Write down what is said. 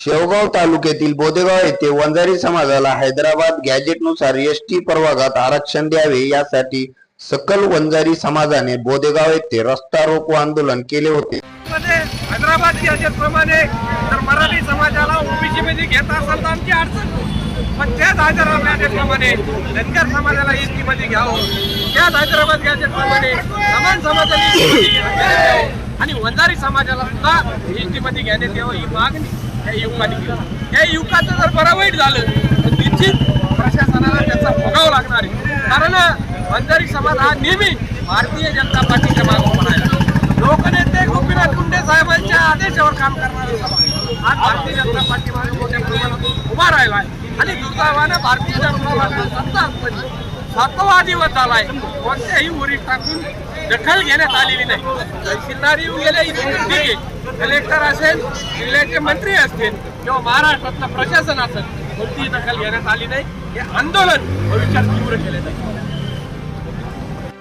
शेवगाव तालुक्यातील बोदेगाव येथे वंजारी समाजाला हैदराबाद गॅजेटनुसार एस टी प्रवर्गात आरक्षण द्यावे यासाठी सकल वंजारी समाजाने बोदेगाव येथे रस्ता रोको आंदोलन केले होते. मध्ये हैदराबाद प्रमाणे जर मराठी समाजाला ओबीसी मध्ये घेत असाल तर आमची अडचण पण त्याच हैदराबाद प्रमाणे धनगर समाजाला एसटी मध्ये घ्यावं. त्याच हैदराबाद प्रमाणे समान समाजाला आणि वंजारी समाजाला सुद्धा एसटी मध्ये घेण्यात यावं ही मागणी. या युवकाने केली या युवकाचं जर बरं वाईट झालं तर निश्चित प्रशासनाला त्याचा भोगावं लागणार आहे. कारण बंजारी समाज हा नेहमी भारतीय जनता पार्टीच्या मागे उभा राहिला. लोकनेते गोपीनाथ मुंडे साहेबांच्या आदेशावर काम करणारा समाज. भारतीय जनता पार्टी मागे मोठ्या प्रमाणात उभा राहिला आहे. आणि दुर्दैवानं भारतीय जनता पार्टी सत्ता असताना सातवा दिवस झालाय कोणत्याही उरीत टाकून दखल घेण्यात आलेली नाही. तहसीलदार गेले इथे कलेक्टर असेल जिल्ह्याचे मंत्री असतील किंवा महाराष्ट्रातलं प्रशासन असेल कोणतीही दखल घेण्यात आली नाही. हे आंदोलन भविष्यात तीव्र केले जाईल.